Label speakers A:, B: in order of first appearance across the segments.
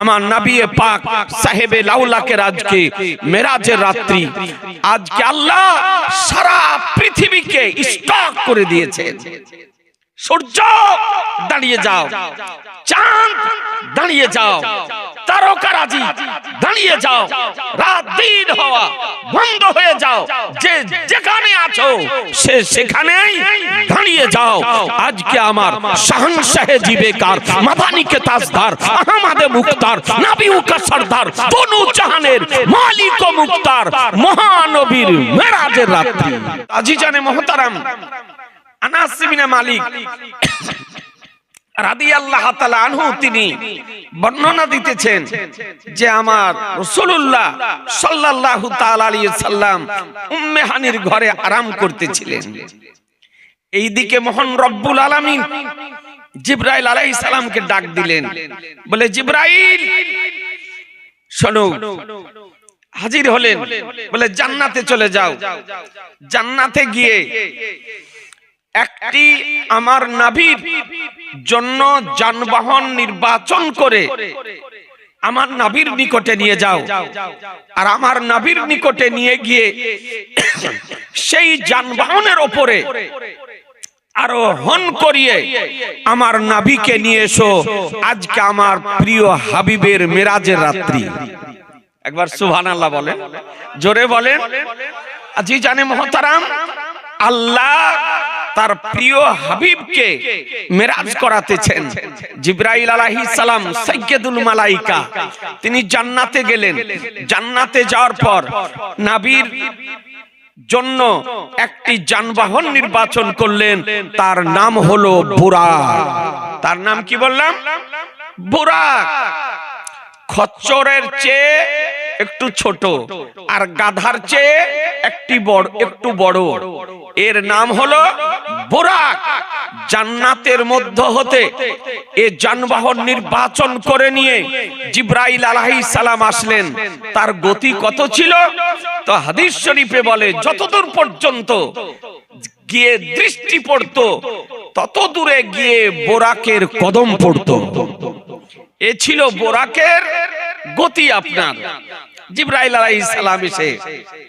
A: আমার নাবিয়ে পাক সাহেবে লাউলাকের আজকে মেরাজের রাত্রি। আজকে আল্লাহ সারা পৃথিবীকে স্টক করে দিয়েছেন। সূর্য, দাঁড়িয়ে যাও। চাঁদ, দাঁড়িয়ে যাও। তারকারাজি দাঁড়িয়ে যাও। রাত দিন হওয়া, বন্ধ হয়ে যাও। যে যেখানে আছো, সে সেখানেই দাঁড়িয়ে যাও। আজকে আমার শাহনশাহে জিবেকার, মাদানিকে তাজদার, আহমাদে মুক্তার, নাবিউকা সর্দার তনু জাহানের মালিক মুক্তার, মহানবীর মেরাজের রাত্রি। আজিজানে মহতারাম মালিক তাআলা আনহু তিনি বর্ণনা দিতেছেন যে আমার ঘরে আরাম করতেছিলেন। এইদিকে মহান রব্বুল জিব্রাইল আলাইহিস সালামকে ডাক দিলেন। বলে, জিব্রাইল, শোনো, হাজির হলেন। বলে, জান্নাতে চলে যাও। জান্নাতে গিয়ে একটি আমার নাভির জন্য যানবাহন নির্বাচন করে আমার নাভির নিকটে নিয়ে যাও। আর আমার নাভির নিকটে নিয়ে গিয়ে সেই যানবাহনের ওপরে আরোহণ করিয়ে আমার নাভিকে নিয়ে এসো। আজকে আমার প্রিয় হাবিবের মেরাজের রাত্রি। একবার বলেন। জোরে বলেন। আজি জানে মহতারাম। আল্লাহ তার প্রিয় হাবিবকে মেরাজ করাতেছেন। জিব্রাইল আলাইহিস সালাম, সাইয়্যিদুল মালাইকা, তিনি জান্নাতে গেলেন। জান্নাতে যাওয়ার পর নাবির জন্য একটি যানবাহন নির্বাচন করলেন। তার নাম হলো বুরাক। তার নাম কি বললাম? বুরাক। খচ্চরের চেয়ে একটু ছোট, আর গাধার চেয়ে একটি বড়, একটু বড়। এর নাম হলো বোরাক। জান্নাতের মধ্য হতে এ যানবাহন নির্বাচন করে নিয়ে জিব্রাইল আলাইহিস সালাম আসলেন। তার গতি কত ছিল? তো হাদিস শরীফে বলে, যতদূর পর্যন্ত গিয়ে দৃষ্টি পড়তো তত দূরে গিয়ে বোরাকের কদম পড়তো। এ ছিল বোরাকের গতি আপনার। জিব্রাইল আলাইহিস সালাম এসে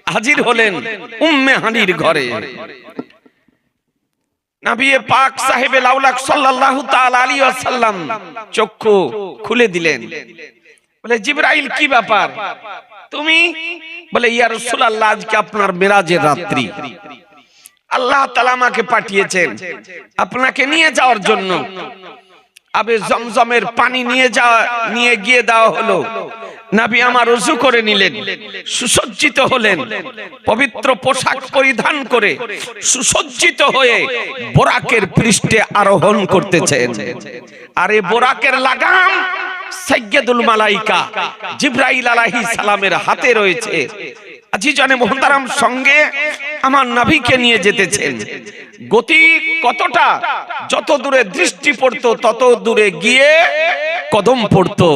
A: হাজির হলেন উম্মে হানির ঘরে। নবিয়ে পাক সাহেবে লাউলাক সাল্লাল্লাহু তাআলা আলাইহি ওয়াসাল্লাম চক্ষু খুলে দিলেন। বলে, জিব্রাইল, কি ব্যাপার? তুমি? বলে, ইয়া রাসূলুল্লাহ, আজকে আপনার মেরাজের রাত্রি। আল্লাহ তাআলা আমাকে পাঠিয়েছেন। আপনাকে নিয়ে যাওয়ার জন্য। আবে জমজমের পানি নিয়ে যাওয়া নিয়ে গিয়ে দেওয়া হলো। নাবি আমার উজু করে নিলেন সুসজ্জিত হলেন পবিত্র পোশাক পরিধান করে সুসজ্জিত হয়ে বোরাকের পৃষ্ঠে আরোহণ করতেছেন। আর এই বোরাকের লাগাম সাইয়্যিদুল মালাইকা জিব্রাইল আলাইহিস সালামের হাতে রয়েছে। আজি জানে মোহতারাম সঙ্গে আমার নাভিকে নিয়ে যেতেছেন। গতি কতটা? যত দূরে দৃষ্টি পড়তো, তত দূরে গিয়ে কদম পড়তো।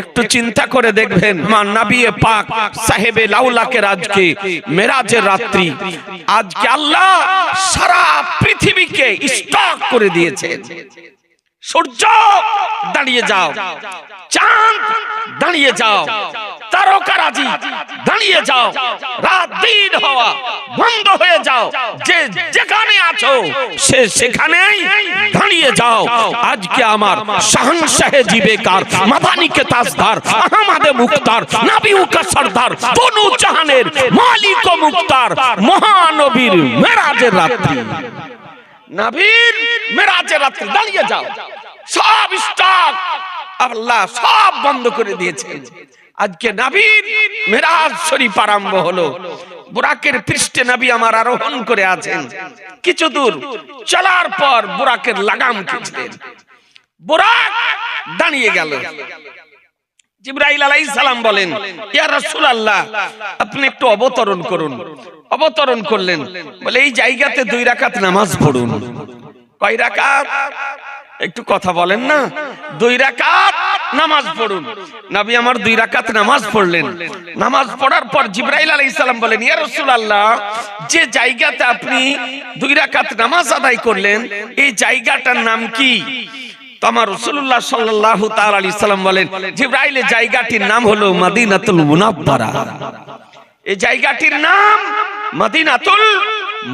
A: একটু চিন্তা করে দেখবেন মা নাবিয়ে পাক, সাহেবে লাউলাকের আজকে মেরাজের রাত্রি। আজকে আল্লাহ সারা পৃথিবীকে স্টক করে দিয়েছেন। সূর্য, দাঁড়িয়ে যাও। চাঁদ, দাঁড়িয়ে যাও। তারকারাজি দাঁড়িয়ে যাও। রাত দিন হওয়া, বন্ধ হয়ে যাও। যে যেখানে আছো, সে সেখানেই দাঁড়িয়ে যাও। আজকে আমার শাহনশাহে জিবেকার, মাদানিকে তাজদার, আহমাদে মুক্তার, নাবিউকা সর্দার তনু জাহানের মালিক মুক্তার, মহানবীর মেরাজের রাত্রি। নবীর মেরাজের রাত্রে দাঁড়িয়ে যাও। সব স্টক আল্লাহ সব বন্ধ করে দিয়েছে। আজকে নবীর মেরাজ শরীফ আরম্ভ হলো। বুরাকের পৃষ্ঠে নবী আমার আরোহণ করে আছেন। কিছু দূর চলার পর বুরাকের লাগাম খিঁচলেন। বুরাক দাঁড়িয়ে গেল। জিব্রাইল আলাইহিস সালাম বলেন, ইয়া রাসূলুল্লাহ, আপনি একটু অবতরণ করুন। অবতরণ করলেন। বলে, এই জায়গাতে দুই রাকাত নামাজ পড়ুন। কয় রাকাত? একটু কথা বলেন না। দুই রাকাত নামাজ পড়ুন। নবী আমার দুই রাকাত নামাজ পড়লেন। নামাজ পড়ার পর জিব্রাইল আলাইহিস সালাম বলেন, ইয়া রাসূলুল্লাহ, যে জায়গাতে আপনি দুই রাকাত নামাজ আদায় করলেন, এই জায়গাটার নাম কি? তো আমার রাসূলুল্লাহ সাল্লাল্লাহু তাআলা আলাইহি সাল্লাম বলেন, জিবরাইলের জায়গাটির নাম হলো মদিনাতুল মুনাব্বারা। এই জায়গাটির নাম মদিনাতুল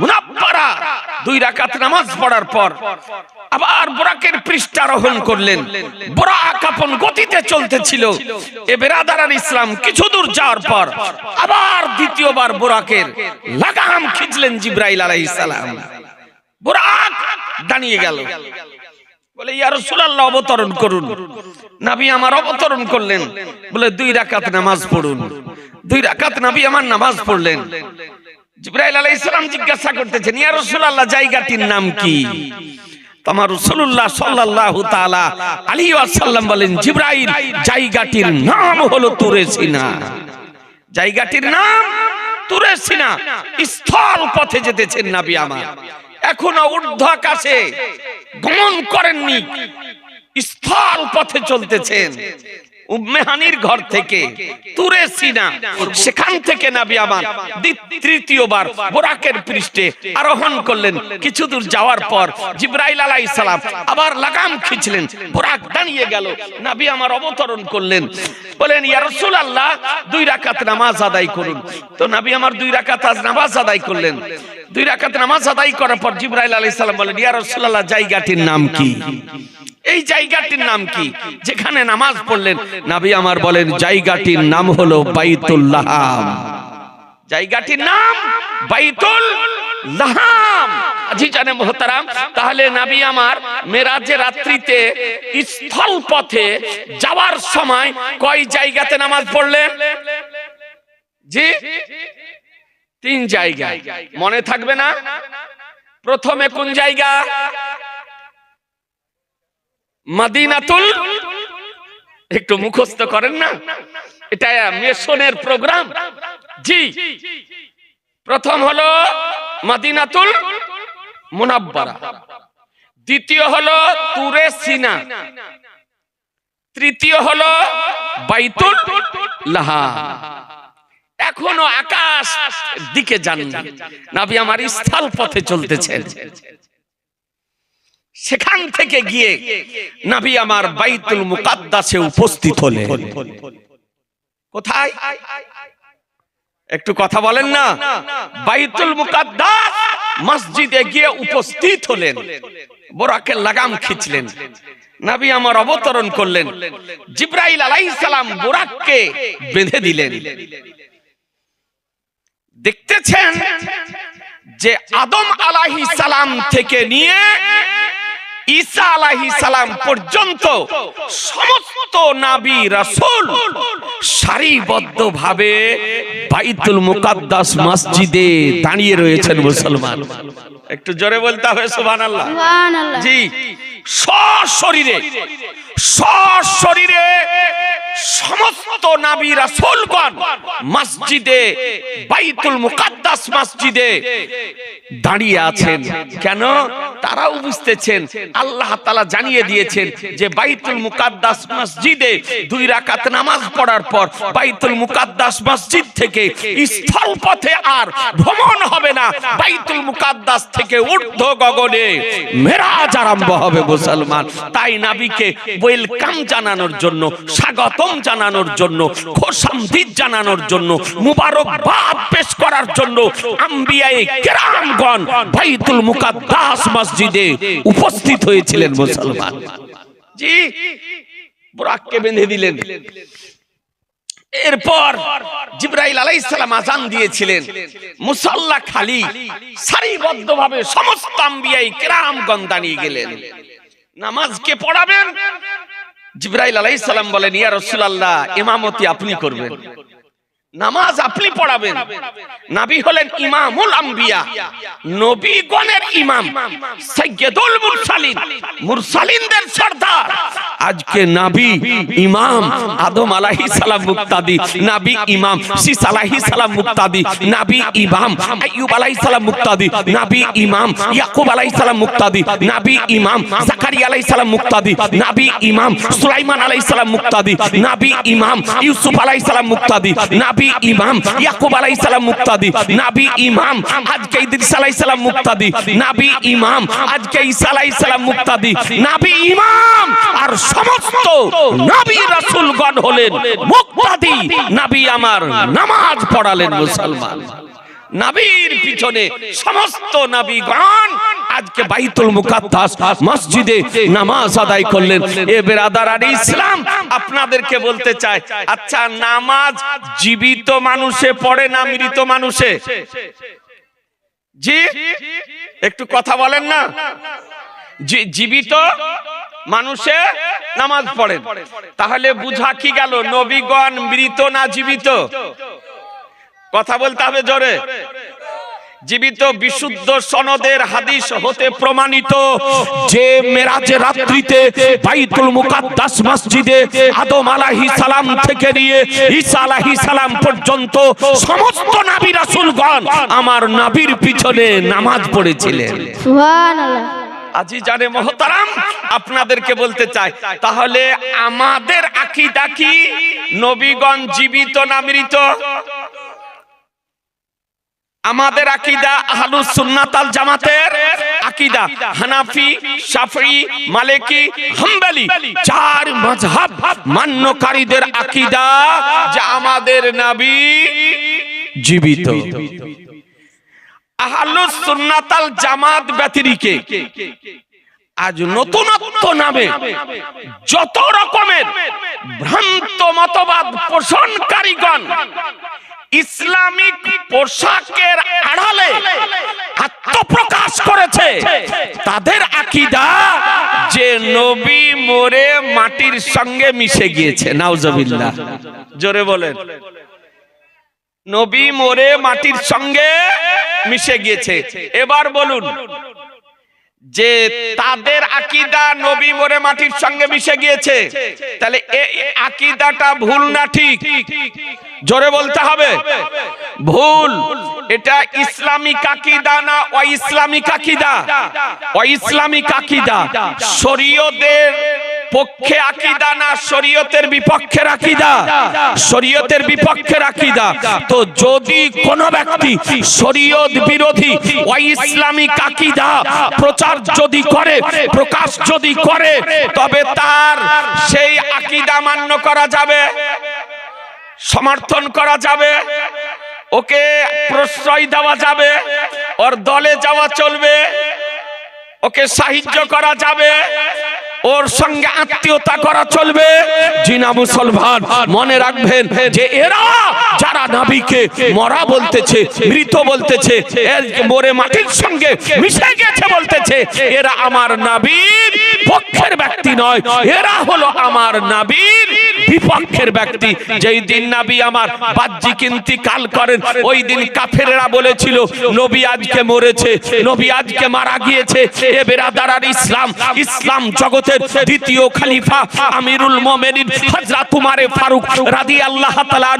A: মুনাব্বারা। দুই রাকাত নামাজ পড়ার পর আবার বোরাকের পৃষ্ঠারোহণ করলেন। বোরাক আপন গতিতে চলতেছিল। এ বেরাদারান ইসলাম কিছু দূর যাওয়ার পর আবার দ্বিতীয়বার বোরাকের লাগাম খিঁচলেন জিব্রাইল আলাইহিস সালাম। বোরাক দাঁড়িয়ে গেল। বলে, ইয়া রাসূলুল্লাহ, অবতরণ করুন। নবী আমার অবতরণ করলেন। বলে, দুই রাকাত নামাজ পড়ুন। দুই রাকাত নবী আমার নামাজ পড়লেন। জিবরাইল আলাইহিস সালাম জিজ্ঞাসা করতেছেন, ইয়া রাসূলুল্লাহ, জায়গাটির নাম কি? তোমার রাসূলুল্লাহ সাল্লাল্লাহু তাআলা আলাইহি ওয়াসাল্লাম বলেন, জিবরাইল, জায়গাটির নাম হলো তুরে সিনা জায়গাটির নাম তুরে সিনা স্থল পথে যেতেছেন নবী আমার। এখনও ঊর্ধ্ব আকাশে গমন করেননি। স্থল পথে চলতেছেন। উম্মেহানির ঘর থেকে তুরে সিনা, সেখান থেকে নাবি আমার তৃতীয়বার বোরাকের পৃষ্ঠে আরোহণ করলেন। কিছু দূর যাওয়ার পর জিব্রাইল আলাইহিস সালাম আবার লাগাম খিঁচলেন। বোরাক দাঁড়িয়ে গেল। নাবি আমার অবতরণ করলেন। বলেন, ইয়া রাসূলুল্লাহ, দুই রাকাত নামাজ আদায় করুন। তো নাবি আমার দুই রাকাত আজ নামাজ আদায় করলেন। দুই রাকাত নামাজ আদায় করার পর জিব্রাইল আলাইহিস সালাম বলেন, ইয়া রাসূলুল্লাহ, জায়গাটির নাম কি? এই জায়গাটির নাম কি? যেখানে নামাজ পড়লেন। নাবি আমার বলেন জায়গাটির নাম হলো বাইতুল্লাহ জায়গাটির নাম বাইতুল লাহাম মোহতারাম তাহলে নাবি আমার মেরাজে রাত্রিতে স্থল পথে যাওয়ার সময় কয় জায়গাতে নামাজ পড়লেন? জি তিন জায়গায়। মনে থাকবে না? প্রথমে কোন জায়গা? মাদিনাতুল একটু মুখস্থ করেন না। এটা মেশনের প্রোগ্রাম। জি। প্রথম হলো মাদিনাতুল মুনাব্বারা। দ্বিতীয় হলো তুরে সিনা। তৃতীয় হলো বাইতুল লাহা। এখনও আকাশ দিকে যান নাবি আমার স্থল পথে চলতেছেন। সেখান থেকে গিয়ে নাবি আমার বাইতুল মুকাদ্দাসে উপস্থিত হলেন। কোথায়? একটু কথা বলেন না। বাইতুল মুকাদ্দাস মসজিদে গিয়ে উপস্থিত হলেন। বোরাকে লাগাম খিঁচলেন। নাবি আমার অবতরণ করলেন। জিব্রাইল আলাইহিস সালাম বোরাককে বেঁধে দিলেন। দেখতেছেন যে আদম আলাইহিস সালাম থেকে নিয়ে ঈসা আলাইহিস সালাম পর্যন্ত সমস্ত নবী রাসূল সারিবদ্ধভাবে বাইতুল মুকাদ্দাস মসজিদে দাঁড়িয়ে রয়েছেন মুসলমান। একটু জোরে বলতে হবে সুবহানাল্লাহ।
B: সুবহানাল্লাহ।
A: জি সশরীরে সশরীরে সমস্ত নাবী রাসূলগণ মসজিদে বাইতুল মুকাদ্দাস মসজিদে দাঁড়িয়ে আছেন। কেন? তারাও বুঝতেছেন আল্লাহ তাআলা জানিয়ে দিয়েছেন যে বাইতুল মুকাদ্দাস মসজিদে দুই রাকাত নামাজ পড়ার পর বাইতুল মুকাদ্দাস মসজিদ থেকে স্থল পথে আর ভ্রমণ হবে না। বাইতুল মুকাদ্দাস থেকে ঊর্ধ্ব গগনে মেরাজ আরম্ভ হবে মুসলমান। তাই নাবিকে ওয়েলকাম জানানোর জন্য, স্বাগতম জানানোর জন্য খোশামদিদ জানানোর জন্য, মুবারকবাদ পেশ করার জন্য আম্বিয়ায়ে কেরামগণ বাইতুল মুকাদ্দাস মসজিদে উপস্থিত হয়েছিলেন মুসলমান। জি, বুরাককে বেঁধে দিলেন। এরপর জিব্রাইল আলাইহিস সালাম আজান দিয়েছিলেন। মুসাল্লা খালি সারিবদ্ধ ভাবে সমস্ত আম্বিয়াই কেরামগণ দাঁড়িয়ে গেলেন। নামাজ কে পড়াবেন? জিব্রাইল আলাইহিস সালাম বলেন, ইয়া রাসূলুল্লাহ, ইমামতি আপনি করবেন। নামাজ আপনি পড়াবেন। নবী হলেন ইমামুল আম্বিয়া, নবীগণের ইমাম, সাইয়্যিদুল মুরসালিন, মুরসালিনদের সর্দার। আজকে নবী ইমাম আদম আলাইহিস সালাম মুক্তাদি, নবী ইমাম সিস আলাইহিস সালাম মুক্তাদি, নবী ইমাম আইয়ুব আলাইহিস সালাম মুক্তাদি, নবী ইমাম ইয়াকুব আলাইহিস সালাম মুক্তাদি, নবী ইমাম জাকারিয়া আলাইহিস সালাম মুক্তাদি, নবী ইমাম সুলাইমান আলাইহিস সালাম মুক্তাদি, নবী ইমাম ইউসুফ আলাইহিস সালাম মুক্তাদি, নবী নাবি ইমাম ইয়াকুব আলাইহিস সালাম মুক্তাদি, নাবি ইমাম আজকে ইদ্রিস আলাইহিস সালাম মুক্তাদি, নাবি ইমাম আজকে ঈসা আলাইহিস সালাম মুক্তাদি, নাবি ইমাম আর সমস্ত নবী রাসূলগণ হলেন মুক্তাদি, নাবি আমার নামাজ পড়ালেন মুসলমান। নবীর পিছনে সমস্ত নবীগণ আজকে বাইতুল মুকাদ্দাস মসজিদে নামাজ আদায় করলেন। এ বেরাদার ইসলাম, আপনাদেরকে বলতে চাই আচ্ছা নামাজ জীবিত মানুষে পড়ে না মৃত মানুষে? জি? একটু কথা বলেন না। জীবিত মানুষে নামাজ পড়েন। তাহলে বুঝা কি গেল, নবীগণ মৃত না জীবিত? কথা বলতে হবে জোরে। জীবিত বিশুদ্ধ সনদের হাদিস হতে প্রমাণিত যে মেরাজে রাত্রিতে বাইতুল মুকাদ্দাস মসজিদে আদম আলাইহিস সালাম থেকে নিয়ে ঈসা আলাইহিস সালাম পর্যন্ত সমস্ত নবী রাসূলগণ আমার নবীর পিছনে নামাজ পড়েছিলেন।
B: সুবহানাল্লাহ।
A: আজি জানে মহতারাম আপনাদেরকে বলতে চাই তাহলে আমাদের আকীদা কি? নবীগণ জীবিত না মৃত? আমাদের আকিদা আহলুস সুন্নাতাল জামাতের আকীদা। হানাফি শাফি মালিকি, হাম্বলি। চার মাযহাব মান্যকারীদের আকিদা যে আমাদের নবী জীবিত। আহলুস সুন্নাত আল জামাত ব্যতিরিকে আজ নতুনত্ব নামে যত রকমের ভ্রান্ত মতবাদ পোষণকারীগণ ইসলামিক পোশাকের আড়ালে আত্মপ্রকাশ করেছে। তাদের আকীদা যে নবী মরে মাটির সঙ্গে মিশে গিয়েছে। নাউজুবিল্লাহ। জোরে বলেন। নবী মরে মাটির সঙ্গে মিশে গিয়েছে। এবার বলুন যে তাদের আকিদা নবী মরে মাটির সঙ্গে মিশে গিয়েছে। তাহলে আকিদাটা ভুল না ঠিক? জোরে বলতে হবে। ভুল। এটা ইসলামিক আকিদা না ও ইসলামিক আকিদা? ও ইসলামিক আকিদা। শরীয়তের পক্ষে আকীদা না, শরীয়তের বিপক্ষে আকীদা? শরীয়তের বিপক্ষে আকীদা? তো যদি কোন ব্যক্তি শরীয়ত বিরোধী ওই ইসলামিক আকীদা প্রচার যদি করে, প্রকাশ যদি করে, তবে তার সেই আকীদা মান্য করা যাবে? সমর্থন করা যাবে? ওকে প্রশ্রয় দেওয়া যাবে? ওর দলে যাওয়া চলবে? ওকে সাহায্য করা যাবে? ওর সঙ্গে আত্মীয়তা করা চলবে। জিনা মুসলমান, মনে রাখবেন যে এরা যারা নাবিকে মরা বলতেছে, মৃত বলতেছে মরে মাটির সঙ্গে মিশে গেছে বলতেছে, এরা আমার নাবির পক্ষের ব্যক্তি নয়, এরা হলো আমার নাবির বিপক্ষের ব্যক্তি। যেই দিন নাবি আমার বাহ্যিক ইন্তিকাল করেন, ওই দিন কাফেরেরা বলেছিল, নবী আজকে মরেছে, নবী আজকে মারা গিয়েছে। এ বেরাদার ইসলাম ইসলাম জগতের দ্বিতীয় খলিফা আমিরুল মোমেনিন হযরত উমারে ফারুক রাদিয়াল্লাহু তাআলা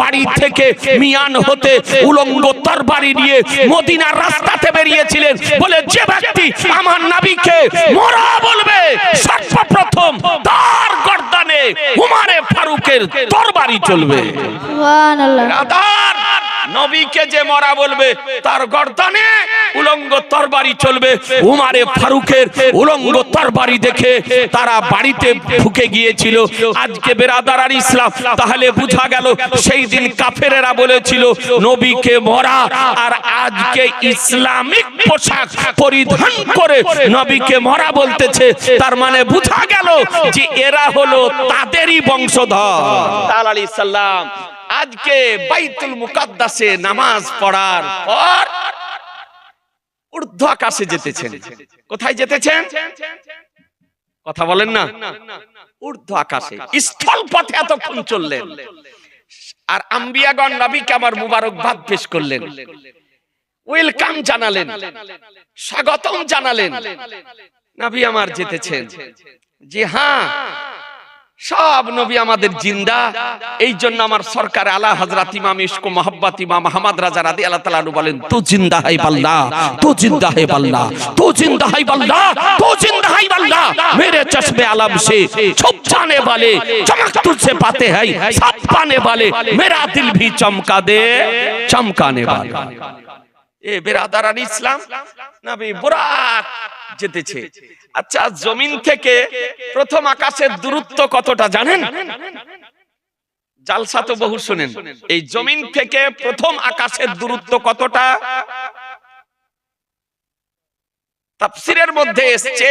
A: বাড়ি থেকে মিয়ান হতে উলঙ্গ তরবারি নিয়ে মদিনার রাস্তাতে বেরিয়েছিলেন। বলে, যে ব্যক্তি আমার নবীকে মরা বলবে সর্বপ্রথম তার গর্দানে উমারে ফারুকের তরবারি চলবে। রাদার নবীকে যে মরা বলবে, তার গর্দানে উলঙ্গ তরবারি চলবে। উমারে ফারুকের উলঙ্গ তরবারি দেখে তারা বাড়িতে ঢুকে গিয়েছিল। আজকে বেরাদার আর ইসলাম, তাহলে বুঝা গেল সেই দিন কাফেরেরা বলেছিল, নবীকে মরা আর আজকে ইসলামিক পোশাক পরিধান করে নবীকে মরা বলতেছে। তার মানে বুঝা গেল যে এরা হলো তাদেরই বংশধর। তাআলা আলাইহিস সালাম আজকে বাইতুল মুকাদ্দাসে নামাজ পড়ার পর ঊর্ধ্ব আকাশে যেতেছেন। কোথায় যেতেছেন? কথা বলেন না। ঊর্ধ্ব আকাশে। স্থল পথে এতক্ষণ চললেন। আর আম্বিয়াগণ নবীকে আমার মুবারকবাদ পেশ করলেন। ওয়েলকাম জানালেন। স্বাগতম জানালেন। নবী আমার যেতেছেন। জি হ্যাঁ। সব নবী আমাদের জিন্দা এই জন্য আমার সরকার আলা হজরত ইমাম ইসকো মোহাম্মত ইমাম আহমদ রাজা রাদি আল্লাহ তাআলা আনহু বলেন তু জিন্দা হাই বাল্লা তু জিন্দা হাই বাল্লা তু জিন্দা হাই বাল্লা তু জিন্দা হাই বাল্লা मेरे चश्मे आलम से छुप जाने वाले चमक तुझसे पाते हैं सब पाने वाले मेरा दिल भी चमका दे चमकाने वाले এ বেরাদারান ইসলাম? নবী বুরাক যেতেছে। আচ্ছা জমিন থেকে প্রথম আকাশের দূরত্ব কতটা জানেন? জালসা তো বহু শুনেন। এই জমিন থেকে প্রথম আকাশের দূরত্ব কতটা? তাফসিরের মধ্যে এসছে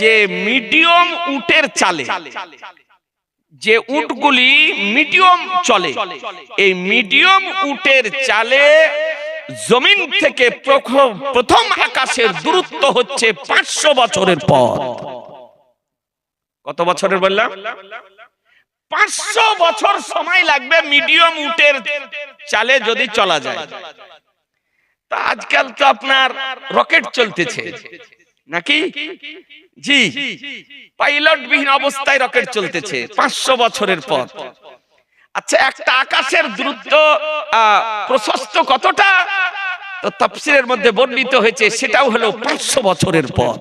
A: যে মিডিয়াম উটের চালে, যে উটগুলি মিডিয়াম চলে, এই মিডিয়াম উটের চালে জমিন থেকে প্রথম আকাশের দূরত্ব হচ্ছে পাঁচশো বছরের পর কত বছরের বললাম? পাঁচশো বছর সময় লাগবে মিডিয়াম উটের চালে যদি চলা যায়। তা আজকাল তো আপনার রকেট চলতেছে। নাকি? জি। পাইলট বিহীন অবস্থায় রকেট চলতেছে। পাঁচশো বছরের পর আচ্ছা একটা আকাশের দূরত্ব আহ, প্রশস্ত কতটা? তো তাফসিরের মধ্যে বর্ণিত হয়েছে সেটাও হলো পাঁচশো বছরের পর।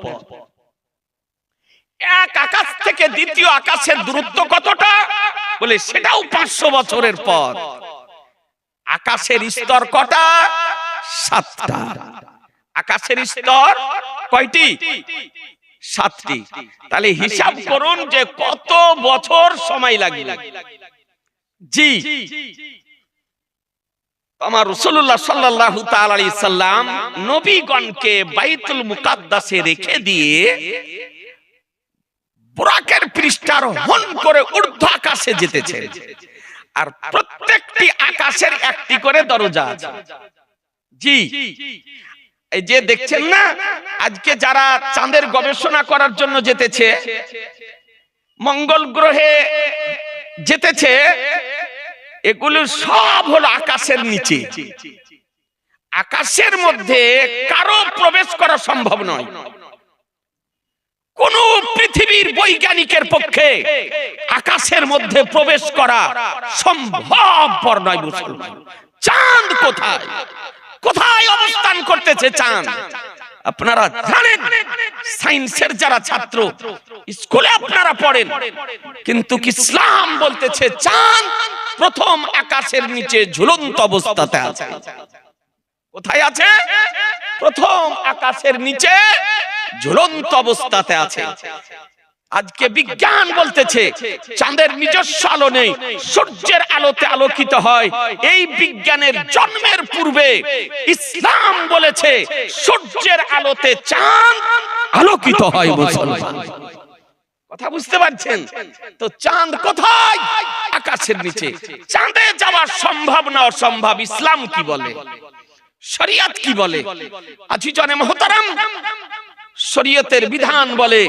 A: এক আকাশ থেকে দ্বিতীয় আকাশের দূরত্ব কতটা? বলে সেটাও পাঁচশো বছরের পর। আকাশের স্তর কটা? সাতটা। আকাশের স্তর কয়টি? সাতটি। তাহলে হিসাব করুন যে কত বছর সময় লাগবে। জি। আমার রসুল্লাহ তাআলা সাল্লাম নবীগণকে বাইতুল মুকাদ্দাসে রেখে দিয়ে বুরাকের পৃষ্ঠার হন করে ঊর্ধ্ব আকাশে যেতেছে। আর প্রত্যেকটি আকাশের একটি করে দরজা জি। এই যে দেখছেন না, আজকে যারা চাঁদের গবেষণা করার জন্য যেতেছে, মঙ্গল গ্রহে যেতেছে এগুলো সব হলো আকাশের নিচে। আকাশের মধ্যে কারও প্রবেশ করা সম্ভব নয়। কোন পৃথিবীর বৈজ্ঞানিকের পক্ষে আকাশের মধ্যে প্রবেশ করা সম্ভবপর নয় মুসলমান। চাঁদ কোথায়? কোথায় অবস্থান করতেছে চাঁদ? আপনারা জানেন সায়েন্সের যারা ছাত্র, স্কুলে আপনারা পড়েন, কিন্তু ইসলাম বলতেছে, চাঁদ প্রথম আকাশের নিচে ঝুলন্ত অবস্থাতে আছে। কোথায় আছে? প্রথম আকাশের নিচে ঝুলন্ত অবস্থাতে আছে। আজকে বিজ্ঞান বলতেছে, চাঁদের নিজস্ব আলো নেই, সূর্যের আলোতে আলোকিত হয়। এই বিজ্ঞানের জন্মের পূর্বে ইসলাম বলেছে, সূর্যের আলোতে চাঁদ আলোকিত হয় মুসলমান। কথা বুঝতে পারছেন? তো চাঁদ কোথায়? আকাশের নিচে। চাঁদে যাওয়া সম্ভব না অসম্ভব, ইসলাম কি বলে? শরিয়াত কি বলে? আজি জনে মহতারাম শরীয়তের বিধান বলে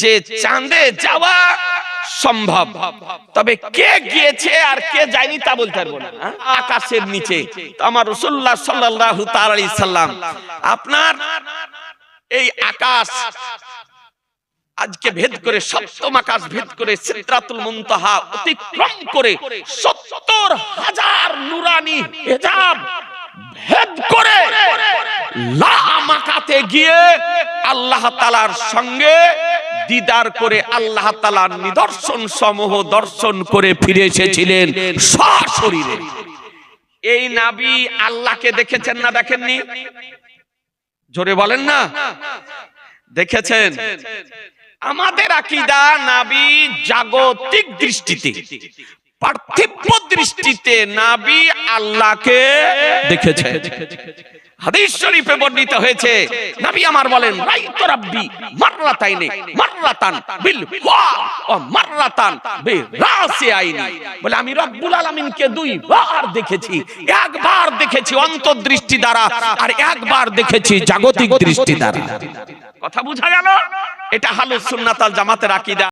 A: যে চাঁদে যাওয়া সম্ভব তবে কে গিয়েছে আর কে যায়নি তা বলতে পারব না হ্যাঁ? আকাশের নিচে আমার রসুল্লাহ আলাইহি সাল্লাম, আপনার এই আকাশ আজকে ভেদ করে, সপ্তম আকাশ ভেদ করে, সিদরাতুল মুনতাহা অতিক্রম করে সত্তর হাজার নুরানি হেজাব ভেদ করে লামাকাতে গিয়ে আল্লাহ তালার সঙ্গে দিদার করে আল্লাহ তালার নিদর্শন সমূহ দর্শন করে ফিরে এসেছিলেন সশরীরে। এই নাবি আল্লাহকে দেখেছেন না দেখেননি? জোরে বলেন না। দেখেছেন? আমাদের আকিদা নাবি জাগতিক দৃষ্টিতে। পার্থিব দৃষ্টিতে নাবি আল্লাহকে দেখেছে। দেখেছি, একবার দেখেছি অন্তর্দৃষ্টি দ্বারা আর একবার দেখেছি জাগতিক দৃষ্টি দ্বারা। কথা বুঝা গেল? এটা হালুস সুন্নাতাল জামাতের আকীদা।